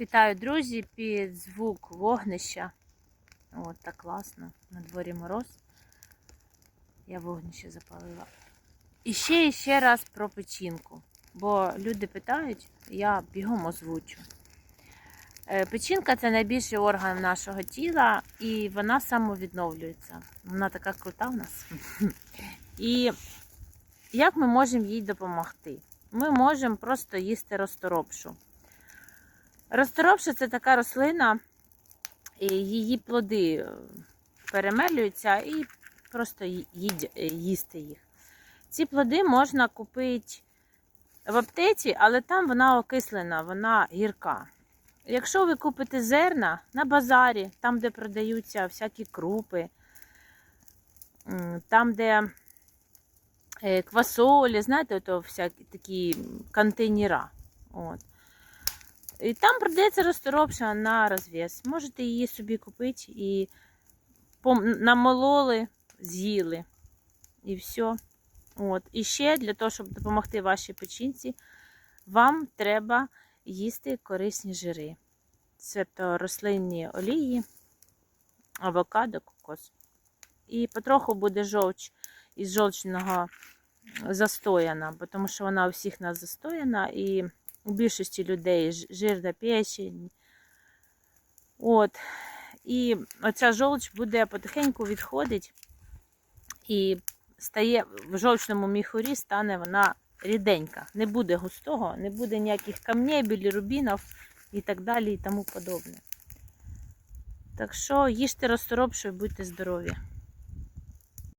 Вітаю, друзі, під звук вогнища. От так класно. На дворі мороз. Я вогнище запалила. І ще і ще раз про печінку. Бо люди питають, я бігом озвучу. Е, Печінка це найбільший орган нашого тіла, і вона самовідновлюється. Вона така крута в нас. І як ми можемо їй допомогти? Ми можемо просто їсти розторопшу. Розторопша це така рослина, її плоди е, перемелюються і просто е, їсти їх. Ці плоди можна купити в аптеці, але там вона окислена, вона гірка. Якщо ви купите зерна на базарі, там, де продаються всякі крупи, там, де е, квасолі, знаєте, ото всякі такі контейнера. От. І там продається розторопша на розв'яз. Можете її собі купити і намололи, з'їли. І все. От. І ще для того, щоб допомогти вашій печінці, вам треба їсти корисні жири. Це то рослинні олії, авокадо, кокос. І потроху буде жовч із жовчного застояна, тому що вона у всіх нас застояна, і у більшості людей жирна печень. От. І оця жовч буде потихеньку відходити і стає в жовчному міхурі стане вона ріденька. Не буде густого, не буде ніяких камней, білірубінів і так далі, і тому подобне. Так що їжте розторопшу і будьте здорові.